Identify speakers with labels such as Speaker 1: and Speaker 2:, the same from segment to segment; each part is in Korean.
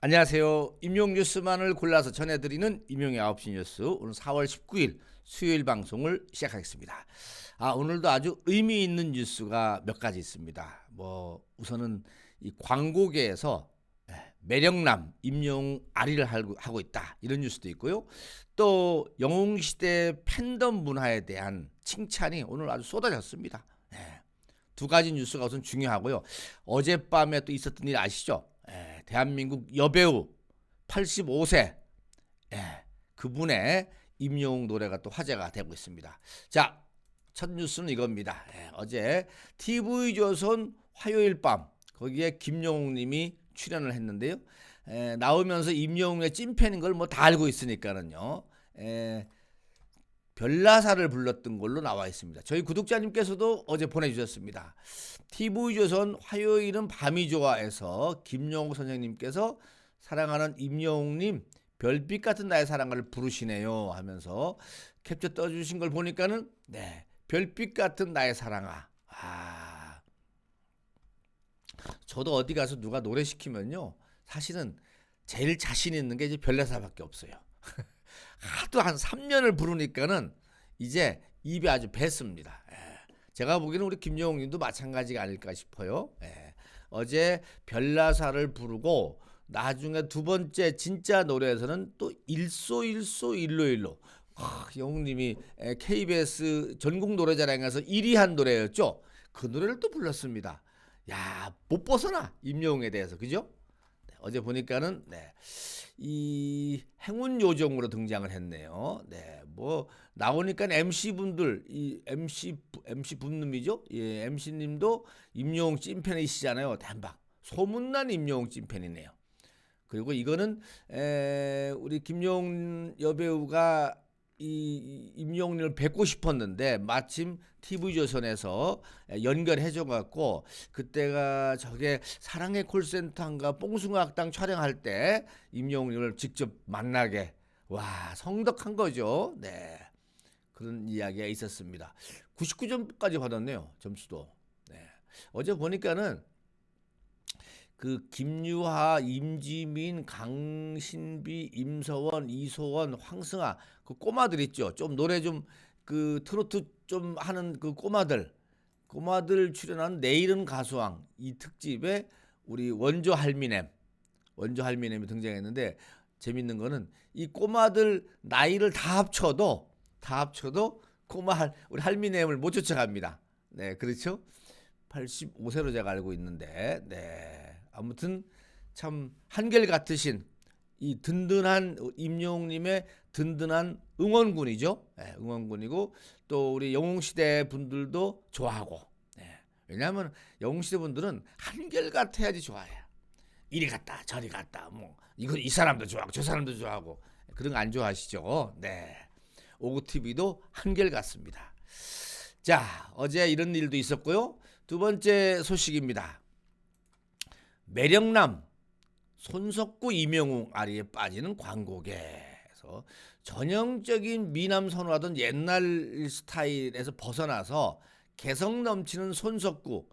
Speaker 1: 안녕하세요. 임용 뉴스만을 골라서 전해드리는 임용의 9시 뉴스 오늘 4월 19일 수요일 방송을 시작하겠습니다. 아 오늘도 아주 의미 있는 뉴스가 몇 가지 있습니다. 뭐 우선은 이 광고계에서 예, 매력남 임용 아리를 하고 있다 이런 뉴스도 있고요. 또 영웅시대 팬덤 문화에 대한 칭찬이 오늘 아주 쏟아졌습니다. 예, 두 가지 뉴스가 우선 중요하고요. 어젯밤에 또 있었던 일 아시죠? 예, 대한민국 여배우 85세 예, 그분의 임용 노래가 또 화제가 되고 있습니다. 자, 첫 뉴스는 이겁니다. 예, 어제 TV조선 화요일 밤 거기에 김용욱님이 출연을 했는데요. 에, 나오면서 임영웅의 찐팬인 걸 뭐 다 알고 있으니까는요. 에, 별나사를 불렀던 걸로 나와 있습니다. 저희 구독자님께서도 어제 보내주셨습니다. TV조선 화요일은 밤이 좋아해서 김용욱 선생님께서 사랑하는 임영웅님 별빛 같은 나의 사랑을 부르시네요 하면서 캡처 떠주신 걸 보니까는 네 별빛 같은 나의 사랑아 아 저도 어디 가서 누가 노래 시키면요 사실은 제일 자신 있는 게 이제 별나사밖에 없어요. 하도 한 3년을 부르니까는 이제 입이 아주 뱄습니다. 예. 제가 보기에는 우리 김영웅 님도 마찬가지가 아닐까 싶어요. 예. 어제 별나사를 부르고 나중에 두 번째 진짜 노래에서는 또 일소일소 일로일로 아, 영웅님이 에, KBS 전국 노래자랑에서 1위 한 노래였죠. 그 노래를 또 불렀습니다. 야, 못 벗어나 임영웅에 대해서 그죠? 네, 어제 보니까는 네. 이 행운 요정으로 등장을 했네요. 네, 뭐 나오니까 MC 분들 이 MC MC 분님이죠. 예, MC님도 임영웅 찐팬이시잖아요. 단박 소문난 임영웅 찐팬이네요. 그리고 이거는 에, 우리 김용 여배우가 이 임영웅을 뵙고 싶었는데 마침 TV조선에서 연결해줘 갖고 그때가 저게 사랑의 콜센터인가 뽕숭아 학당 촬영할 때 임영웅을 직접 만나게 와 성덕한 거죠. 네 그런 이야기가 있었습니다. 99점까지 받았네요 점수도. 네 어제 보니까는 그 김유하, 임지민, 강신비, 임서원, 이소원, 황승아 그 꼬마들 있죠. 좀 노래 좀 그 트로트 좀 하는 그 꼬마들 꼬마들 출연한 내일은 가수왕 이 특집에 우리 원조 할미넴 원조 할미넴이 등장했는데 재밌는 거는 이 꼬마들 나이를 다 합쳐도 다 합쳐도 꼬마 할, 우리 할미넴을 못 쫓아갑니다. 네, 그렇죠? 85세로 제가 알고 있는데, 네. 아무튼 참 한결 같으신 이 든든한 임영웅님의 든든한 응원군이죠. 네, 응원군이고 또 우리 영웅 시대 분들도 좋아하고. 네. 왜냐하면 영웅 시대 분들은 한결 같아야지 좋아해요. 이리 갔다 저리 갔다 뭐 이거 이 사람도 좋아하고 저 사람도 좋아하고 그런 거 안 좋아하시죠? 네. 오구 TV도 한결 같습니다. 자 어제 이런 일도 있었고요. 두 번째 소식입니다. 매력남 손석구 이명웅 아리에 빠지는 광고계에서 전형적인 미남 선호하던 옛날 스타일에서 벗어나서 개성 넘치는 손석구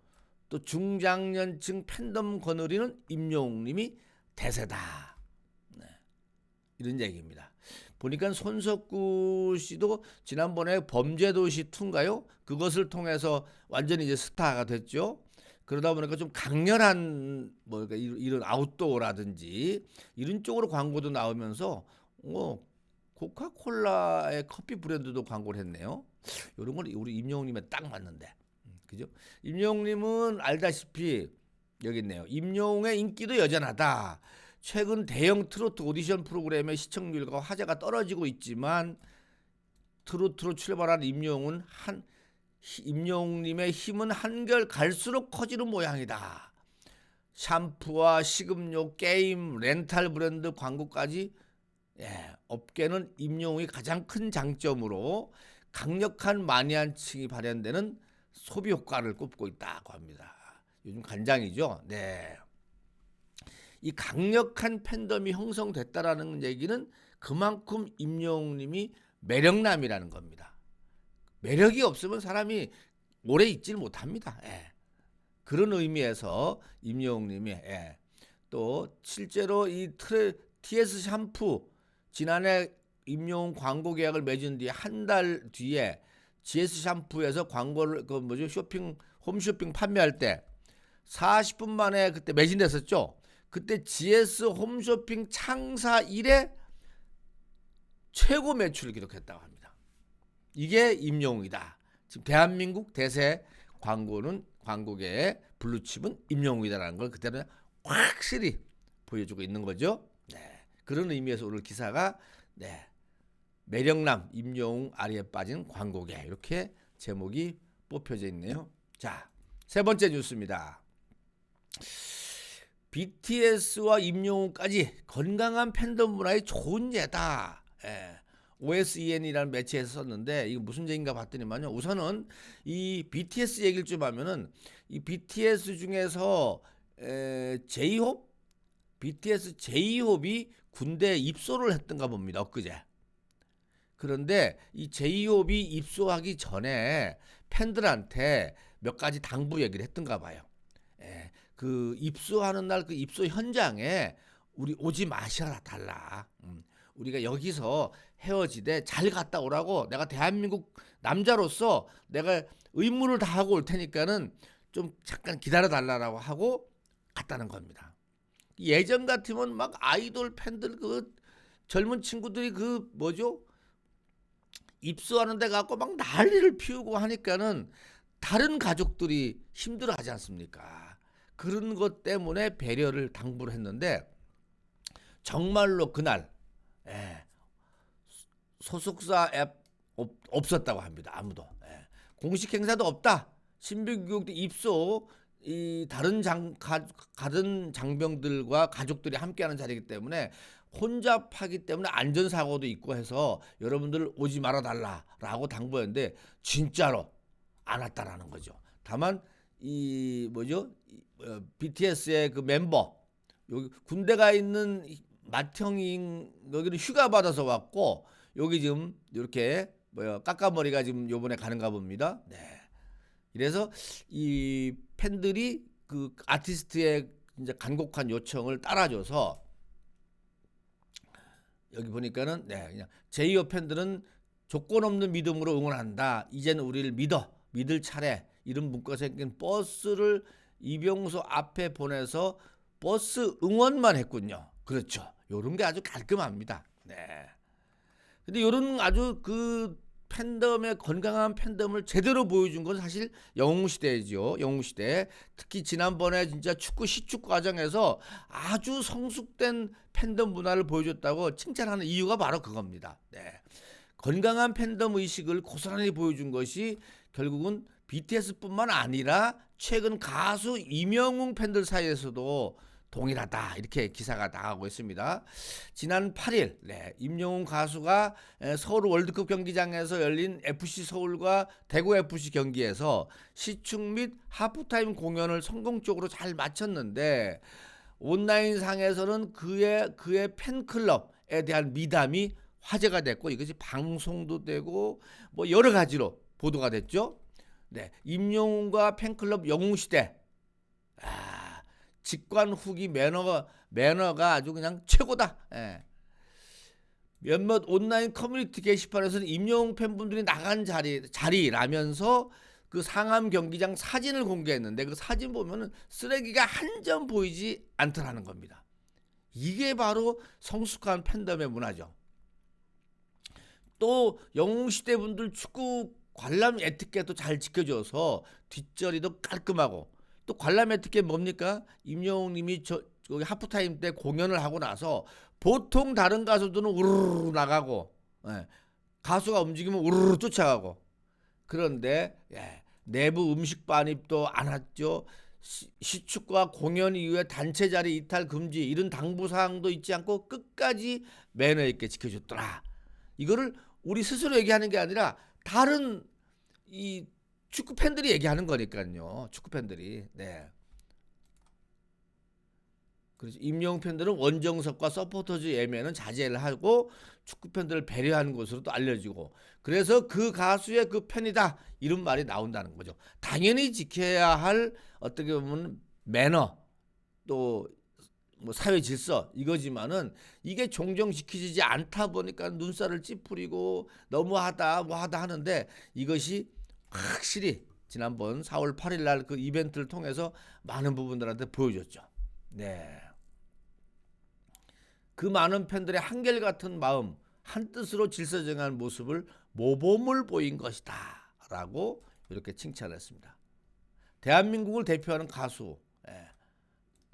Speaker 1: 또 중장년층 팬덤 거느리는 임영웅님이 대세다. 네. 이런 얘기입니다. 보니까 손석구 씨도 지난번에 범죄도시 2인가요? 그것을 통해서 완전히 이제 스타가 됐죠. 그러다 보니까 좀 강렬한 뭐 그러니까 이런 아웃도어라든지 이런 쪽으로 광고도 나오면서 어 코카콜라의 커피 브랜드도 광고를 했네요. 이런 건 우리 임영웅님에 딱 맞는데, 음, 그죠? 임영웅님은 알다시피 여기 있네요. 임영웅의 인기도 여전하다. 최근 대형 트로트 오디션 프로그램의 시청률과 화제가 떨어지고 있지만 트로트로 출발한 임영웅은 한 임영웅님의 힘은 한결 갈수록 커지는 모양이다. 샴푸와 식음료, 게임, 렌탈 브랜드 광고까지 예, 업계는 임영웅이 가장 큰 장점으로 강력한 마니아층이 발현되는 소비 효과를 꼽고 있다고 합니다. 요즘 간장이죠. 네. 이 강력한 팬덤이 형성됐다라는 얘기는 그만큼 임영웅님이 매력남이라는 겁니다. 매력이 없으면 사람이 오래 있질 못합니다. 예. 그런 의미에서 임영웅님이 예. 또 실제로 이 트레, TS 샴푸 지난해 임용 광고 계약을 맺은 뒤에 한달 뒤에 GS 샴푸에서 광고를 그 뭐죠 쇼핑 홈쇼핑 판매할 때 40분 만에 그때 매진됐었죠. 그때 GS 홈쇼핑 창사 이래 최고 매출을 기록했다고 합니다. 이게 임영웅이다. 지금 대한민국 대세 광고는 광고계의 블루칩은 임영웅이다라는 걸 그때는 확실히 보여주고 있는 거죠. 네. 그런 의미에서 오늘 기사가 네. 매력남 임영웅 아리에 빠진 광고계 이렇게 제목이 뽑혀져 있네요. 자, 세 번째 뉴스입니다. BTS와 임영웅까지 건강한 팬덤 문화의 좋은 예다. 예. OSEN이라는 매체에서 썼는데 이거 무슨 얘기인가 봤더니만요. 우선은 이 BTS 얘기를 좀 하면은 이 BTS 중에서 에, 제이홉 BTS 제이홉이 군대 입소를 했던가 봅니다. 엊그제. 그런데 이 제이홉이 입소하기 전에 팬들한테 몇 가지 당부 얘기를 했던가 봐요. 예, 그 입소하는 날 그 입소 현장에 우리 오지 마시라 달라. 음, 우리가 여기서 헤어지되 잘 갔다 오라고 내가 대한민국 남자로서 내가 의무를 다 하고 올 테니까는 좀 잠깐 기다려 달라라고 하고 갔다는 겁니다. 예전 같으면 막 아이돌 팬들 그 젊은 친구들이 그 뭐죠? 입소하는 데 갖고 막 난리를 피우고 하니까는 다른 가족들이 힘들어 하지 않습니까? 그런 것 때문에 배려를 당부를 했는데 정말로 그날 예, 소속사 앱 없, 없었다고 합니다. 아무도 예. 공식 행사도 없다. 신병교육대 입소 이 다른 장 가, 다른 장병들과 가족들이 함께하는 자리이기 때문에 혼잡하기 때문에 안전 사고도 있고 해서 여러분들 오지 말아 달라라고 당부했는데 진짜로 안 왔다라는 거죠. 다만 이 뭐죠? 이, 어, BTS의 그 멤버 여기 군대가 있는 맏형인 여기는 휴가 받아서 왔고 여기 지금 이렇게 뭐야 까까머리가 지금 요번에 가는가 봅니다. 네. 이래서 이 팬들이 그 아티스트의 이제 간곡한 요청을 따라줘서 여기 보니까는 네 그냥 제이어 팬들은 조건 없는 믿음으로 응원한다. 이제는 우리를 믿어 믿을 차례 이런 문구가 생긴 버스를 이병소 앞에 보내서 버스 응원만 했군요. 그렇죠. 요런 게 아주 깔끔합니다. 네. 근데 요런 아주 그 팬덤의 건강한 팬덤을 제대로 보여준 건 사실 영웅 시대죠. 영웅 시대. 특히 지난번에 진짜 축구 시축 과정에서 아주 성숙된 팬덤 문화를 보여줬다고 칭찬하는 이유가 바로 그겁니다. 네. 건강한 팬덤 의식을 고스란히 보여준 것이 결국은 BTS뿐만 아니라 최근 가수 이명웅 팬들 사이에서도 동일하다 이렇게 기사가 나가고 있습니다. 지난 8일 네, 임영웅 가수가 서울 월드컵 경기장에서 열린 FC 서울과 대구 FC 경기에서 시축 및 하프타임 공연을 성공적으로 잘 마쳤는데 온라인 상에서는 그의 그의 팬클럽에 대한 미담이 화제가 됐고 이것이 방송도 되고 뭐 여러 가지로 보도가 됐죠. 네, 임영웅과 팬클럽 영웅 시대 직관 후기 매너가 매너가 아주 그냥 최고다. 예. 몇몇 온라인 커뮤니티 게시판에서는 임영웅 팬분들이 나간 자리 자리라면서 그 상암 경기장 사진을 공개했는데 그 사진 보면은 쓰레기가 한 점 보이지 않더라는 겁니다. 이게 바로 성숙한 팬덤의 문화죠. 또 영웅 시대 분들 축구 관람 에티켓도 잘 지켜줘서 뒷자리도 깔끔하고 또 관람 에티켓 뭡니까? 임영웅님이 저 여기 하프타임 때 공연을 하고 나서 보통 다른 가수들은 우르르 나가고 예, 가수가 움직이면 우르르 쫓아가고 그런데 예, 내부 음식 반입도 안 했죠. 시, 시축과 공연 이후에 단체 자리 이탈 금지 이런 당부 사항도 있지 않고 끝까지 매너 있게 지켜줬더라. 이거를 우리 스스로 얘기하는 게 아니라 다른 이 축구 팬들이 얘기하는 거니까요. 축구 팬들이. 네. 그래서 임영 팬들은 원정석과 서포터즈 예매는 자제를 하고 축구 팬들을 배려하는 것으로 또 알려지고 그래서 그 가수의 그 팬이다 이런 말이 나온다는 거죠. 당연히 지켜야 할 어떻게 보면 매너 또 뭐 사회 질서 이거지만은 이게 종정시키지 않다 보니까 눈살을 찌푸리고 너무하다 뭐하다 하는데 이것이 확실히 지난번 4월 8일 날 그 이벤트를 통해서 많은 부분들한테 보여줬죠. 네. 그 많은 팬들의 한결같은 마음, 한 뜻으로 질서 정한 모습을 모범을 보인 것이다 라고 이렇게 칭찬했습니다. 대한민국을 대표하는 가수, 예.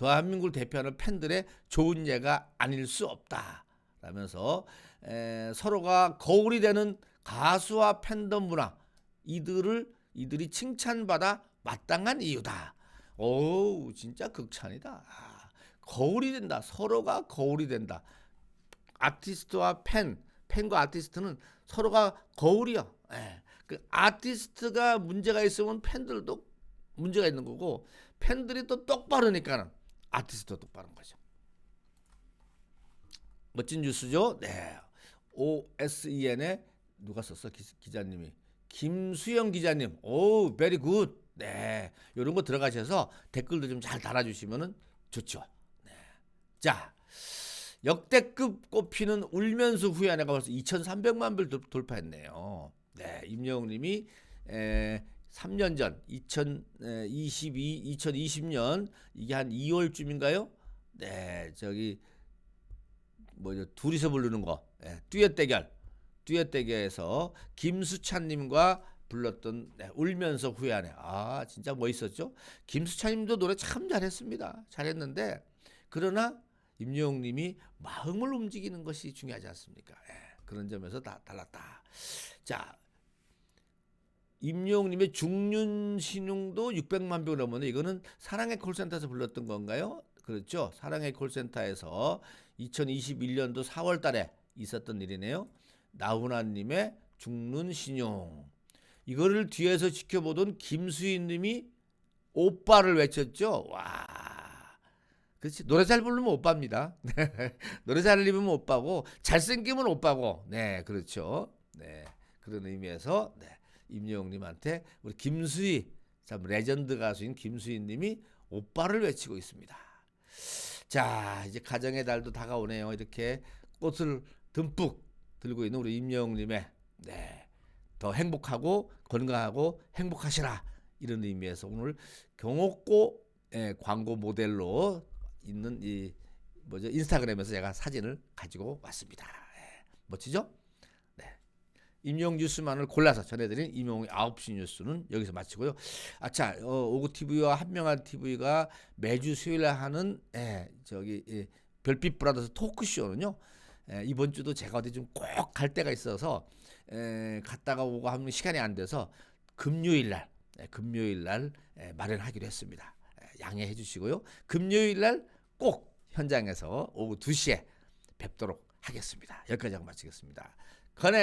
Speaker 1: 대한민국을 대표하는 팬들의 좋은 예가 아닐 수 없다 라면서 에, 서로가 거울이 되는 가수와 팬덤 문화 이들을 이들이 칭찬받아 마땅한 이유다. 오, 진짜 극찬이다. 아, 거울이 된다. 서로가 거울이 된다. 아티스트와 팬, 팬과 아티스트는 서로가 거울이야. 예. 그 아티스트가 문제가 있으면 팬들도 문제가 있는 거고 팬들이 또 똑바르니까는 아티스트도 똑바른 거죠. 멋진 뉴스죠. 네. OSEN에 누가 썼어? 기, 기자님이 김수영 기자님. 오, 베리 굿. 네. 이런 거 들어가셔서 댓글도 좀 잘 달아 주시면은 좋죠. 네. 자, 역대급 꼽히는 울면서 후회하네가 벌써 2,300만 뷰를 돌- 돌파했네요. 네, 임영웅 님이 에, 3년 전 2022, 2020년 이게 한 2월쯤인가요? 네, 저기 뭐죠 둘이서 부르는 거. 예, 듀엣 대결. 듀엣 대결에서 김수찬 님과 불렀던 네, 울면서 후회하네. 아 진짜 멋있었죠? 김수찬 님도 노래 참 잘했습니다. 잘했는데 그러나 임영웅 님이 마음을 움직이는 것이 중요하지 않습니까? 예, 그런 점에서 다 달랐다. 자 임영웅님의 중륜신용도 600만 뷰 넘었는데 이거는 사랑의 콜센터에서 불렀던 건가요? 그렇죠. 사랑의 콜센터에서 2021년도 4월 달에 있었던 일이네요. 나훈아님의 중륜신용. 이거를 뒤에서 지켜보던 김수인 님이 오빠를 외쳤죠. 와. 그렇지. 노래 잘 부르면 오빠입니다. 네. 노래 잘 부르면 오빠고 잘생기면 오빠고. 네, 그렇죠. 네. 그런 의미에서 네. 임영웅님한테 우리 김수희 참 레전드 가수인 김수희 님이 오빠를 외치고 있습니다. 자 이제 가정의 달도 다가오네요. 이렇게 꽃을 듬뿍 들고 있는 우리 임영웅님의 네, 더 행복하고 건강하고 행복하시라 이런 의미에서 오늘 경옥고 예, 광고 모델로 있는 이 뭐죠 인스타그램에서 제가 사진을 가지고 왔습니다. 예, 멋지죠? 임용 뉴스만을 골라서 전해드린 임용의 9시 뉴스는 여기서 마치고요. 아차, 어, 오구 TV와 한명한 TV가 매주 수요일에 하는 예, 저기 예, 별빛 브라더스 토크쇼는요. 예, 이번 주도 제가 어디 좀 꼭갈 데가 있어서 예, 갔다가 오고 하면 시간이 안 돼서 금요일 날, 예, 금요일 날 예, 마련하기로 했습니다. 예, 양해해 주시고요. 금요일 날 꼭 현장에서 오후 2시에 뵙도록 하겠습니다. 여기까지 하고 마치겠습니다. 건해